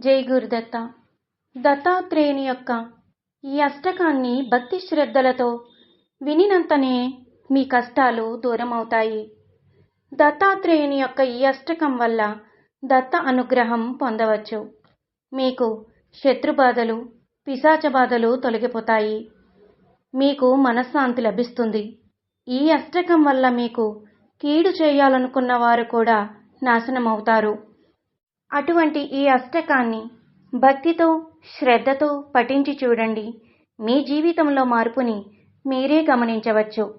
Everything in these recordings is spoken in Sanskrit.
జై గురుదత్త దత్తాత్రేయుని యొక్క ఈ అష్టకాన్ని భక్తి శ్రద్ధలతో వినినంతనే మీ కష్టాలు దూరమవుతాయి. దత్తాత్రేయుని యొక్క ఈ అష్టకం వల్ల దత్త అనుగ్రహం పొందవచ్చు. మీకు శత్రుబాధలు పిశాచ బాధలు తొలగిపోతాయి. మీకు మనశ్శాంతి లభిస్తుంది. ఈ అష్టకం వల్ల మీకు కీడు చేయాలనుకున్న వారు కూడా నాశనమవుతారు. అటువంటి ఈ అష్టకాన్ని భక్తితో శ్రద్ధతో పఠించి చూడండి. మీ జీవితంలో మార్పుని మీరే గమనించవచ్చు.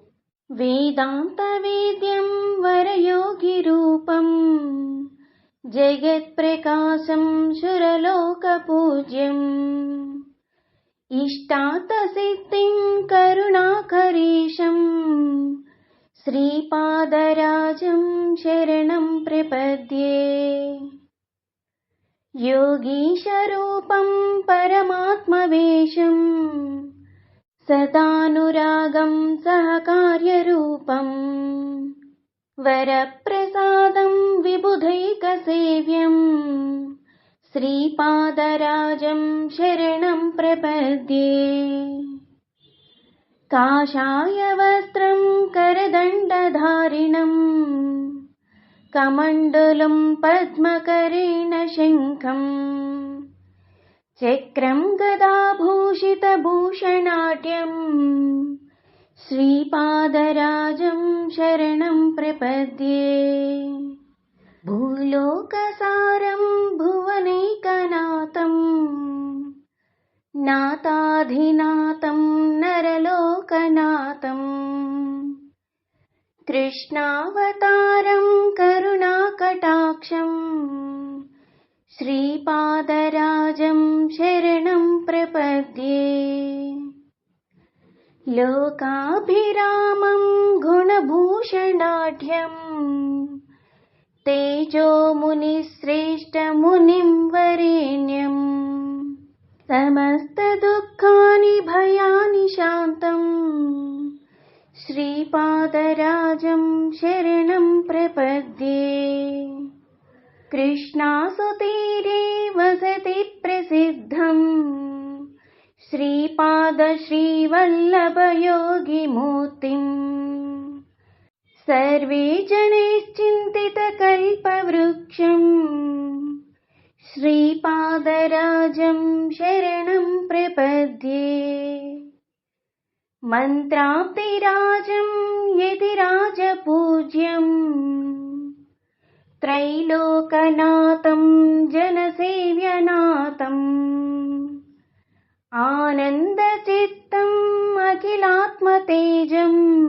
వేదాంత వేద్యం వరయోగి రూపం. జగత్ ప్రకాశం సురలోక పూజ్యం. ఇష్టాత సిద్ధిం కరుణాకరీశం. శ్రీపాదరాజం శరణం ప్రపద్యే. योगीशरूपं परमात्मवेशम् सदानुरागं सहकार्यरूपम् वरप्रसादं विबुधैकसेव्यम् श्रीपादराजं शरणं प्रपद्ये। काषायवस्त्रं करदण्डधारिणम् कमण्डलं पद्मकरेण शङ्खम् चक्रं गदाभूषितभूषणाढ्यम् श्रीपादराजं शरणं प्रपद्ये। भूलोकसारं भुवनैकनाथम्। नाताधिनाथं कृष्णावतारं करुणाकटाक्षम् श्रीपादराजं शरणं प्रपद्ये। लोकाभिरामं गुणभूषणाढ्यम् तेजोमुनिश्रेष्ठमुनिं वरेण्यम् समस्तदुःखानि श्रीपादराजं शरणं प्रपद्ये। कृष्णासुतीरे वसति प्रसिद्धम् श्रीपादश्रीवल्लभयोगिमूर्तिम् सर्वे जनैश्चिन्तितकल्पवृक्षम् श्रीपादराजं शरणं प्रपद्ये मन्त्राब्धिराजं यतिराजपूज्यम्। त्रैलोकनाथं जनसेव्यनाथम्। आनन्दचित्तम् अखिलात्मतेजम्।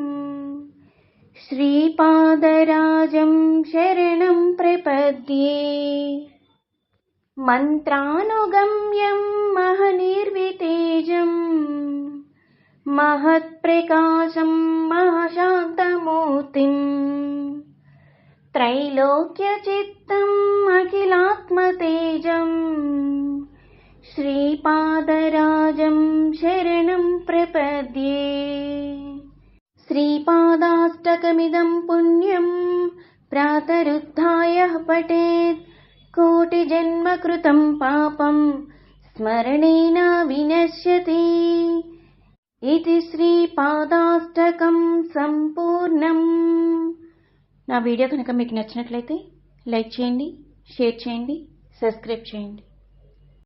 श्रीपादराजं शरणं प्रपद्ये। मन्त्रानुगम्यं महत्प्रकाशं महाशान्तमूर्तिम्। त्रैलोक्यचित्तम् अखिलात्मतेजम्। श्रीपादराजं शरणं प्रपद्ये। श्रीपादाष्टकमिदं पुण्यं प्रातरुत्थाय पठेत्। कोटिजन्मकृतं पापं स्मरणेन विनश्यति ఇది శ్రీపాదాష్టకం సంపూర్ణం నా వీడియో కనుక మీకు నచ్చినట్లయితే లైక్ చేయండి షేర్ చేయండి సబ్స్క్రైబ్ చేయండి.